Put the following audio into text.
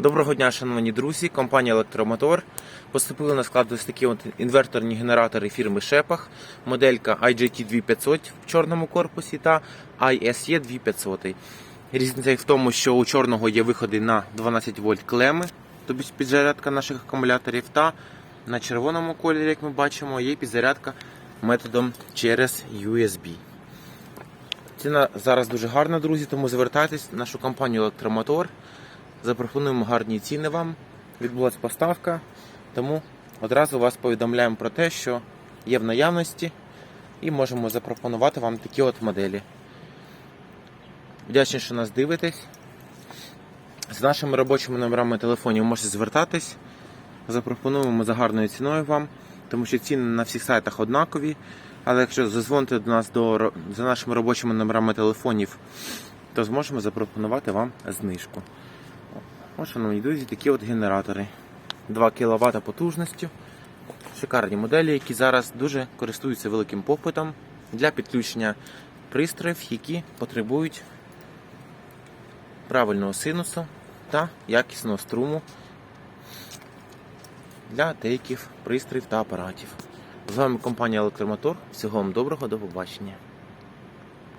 Доброго дня, шановні друзі. Компанія Електромотор поступили на склад ось такі от інверторні генератори фірми Шепах, моделька IGT 2500 в чорному корпусі та ISE 2500. Різниця в тому, що у чорного є виходи на 12 вольт клеми, тобто підзарядка наших акумуляторів, та на червоному кольорі, як ми бачимо, є підзарядка методом через USB. Ціна зараз дуже гарна, друзі, тому звертайтесь в нашу компанію Електромотор. Запропонуємо гарні ціни вам. Відбулася поставка, тому одразу вас повідомляємо про те, що є в наявності, і можемо запропонувати вам такі от моделі. Вдячні, що нас дивитесь. З нашими робочими номерами телефонів можете звертатись. Запропонуємо за гарною ціною вам, тому що ціни на всіх сайтах однакові. Але якщо зазвоните до нас до, за нашими робочими номерами телефонів, то зможемо запропонувати вам знижку. Ось, шановні друзі, такі от генератори. 2 кВт потужністю. Шикарні моделі, які зараз дуже користуються великим попитом для підключення пристроїв, які потребують правильного синусу та якісного струму для деяких пристроїв та апаратів. З вами компанія Електромотор. Всього вам доброго, до побачення.